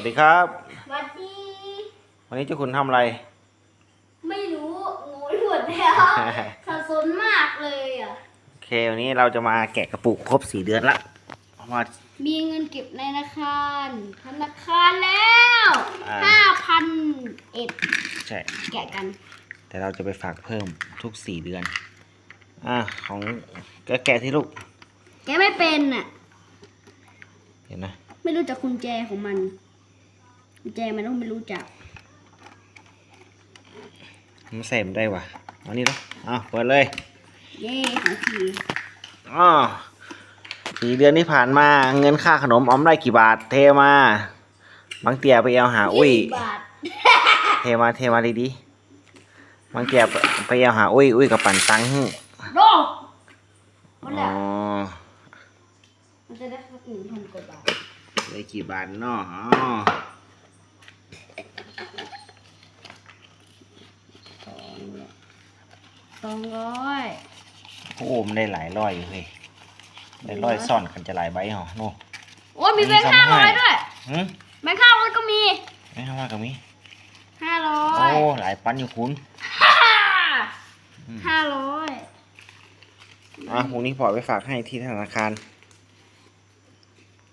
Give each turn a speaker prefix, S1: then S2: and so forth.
S1: วัสดีครับ
S2: สวัสดี
S1: วันนี้เจ้าคุณทำอะไร
S2: ไม่รู้งงหมดแล้วสับสนมากเลยอะ
S1: โอเค วันนี้เราจะมาแกะกระปุกครบสี่เดือนละเพราะว่า
S2: มีเงินเก็บในธนาคารธนาคารแล้ว
S1: อ่า
S2: ห้าพันเอ็ด
S1: ใช่
S2: แกะกัน
S1: แต่เราจะไปฝากเพิ่มทุกสี่เดือน อ่าของก็แกะที่ลูก
S2: แกะไม่เป็นอะ
S1: เห็นไหม
S2: ไม่รู้จักกุญแจของมันกุญ แจมันต้องไม่รู้จัก
S1: มันใส่มันได้วะเอานี่แล้วเอาเปิดเลย
S2: เย่ของผี
S1: อ๋อสี่เดือนที่ผ่านมาเงินค่าขนมออมได้กี่บาท เทมา บางเตียไปเอาหาอุ้ย
S2: ยี่สิบบาท
S1: เทมาเทมาดีๆบางเตียไปเอาหาอุ้ยอุ้ยกับปั่นตังค์ให้
S2: โลกหมด
S1: อ๋
S2: แล้
S1: อ
S2: วมันจะได้สักหนึ่งพันกว่าบาท
S1: ได้กี่บาทเนาะอ๋อ
S2: สองร้อย
S1: โอ้มันได้หลายร้อยอยู่เฮ้ยได้ร้อยซ่อนกันจะหลายใบเหรอโน่
S2: โอ้ยมีแบงค์
S1: มี
S2: ห้า
S1: สอง
S2: ร้อย
S1: ให้
S2: ด้วย
S1: หืม
S2: แบงค์ห้าร้อยก็มี
S1: ไม่ทำมากับมี
S2: ห้าร้อ
S1: โอ้
S2: ย
S1: หลายปันอยู่คุณอืม
S2: ห้าร้อย
S1: อะพรุ่งนี้พอไปฝากให้ที่ธนาคาร
S2: โ